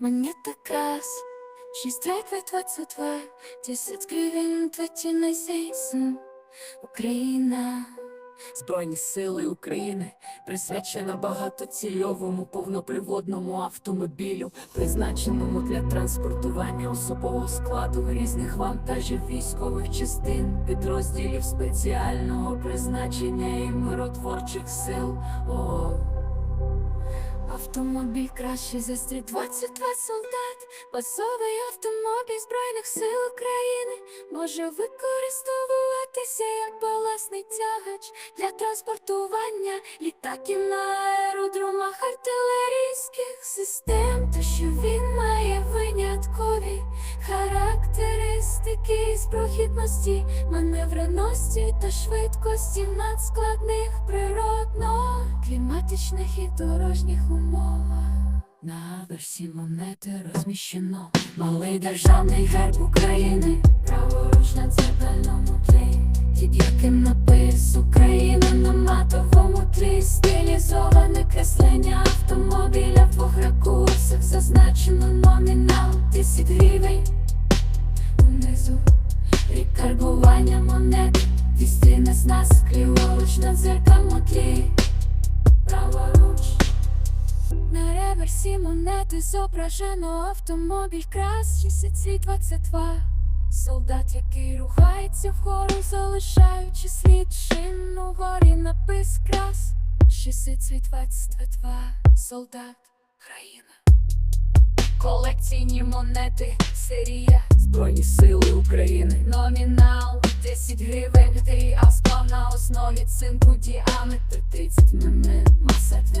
монета крас. 6 22, 10 гривень, 20 на сейсен. Україна. Збройні сили України присвячена багатоцільовому повноприводному автомобілю, призначеному для транспортування особового складу різних вантажів військових частин, підрозділів спеціального призначення і миротворчих сил. О, Автомобіль кращий за стрій 22 солдат. Базовий автомобіль Збройних сил України може використовуватися як баласний тягач для транспортування літаків на аеродромах артилерійських систем. Та що він має виняткові характеристики з прохідності, маневреності та швидкості надскладних природно-кліматичних і дорожніх умовах. на версі монети розміщено малий державний герб України. Праворуч на дзеркальному тлі, під яким напис Україна на матовому тлі, стилізоване креслення автомобіля в двох ракурсах, зазначено номінал 10 гривень. Унизу рік карбування монет, вістина з нас ліворуч на дзеркальному тлі, праворуч. На реверсі монети зображено автомобіль крас. 6222 Солдат, який рухається вгору, залишаючи слід шин угорі напис крас. 6222 Солдат, країна. Колекційні монети, серія. Збройні сили України. Номінал 10 гривень, а спав на основі цинку діаметр 30 мм, маса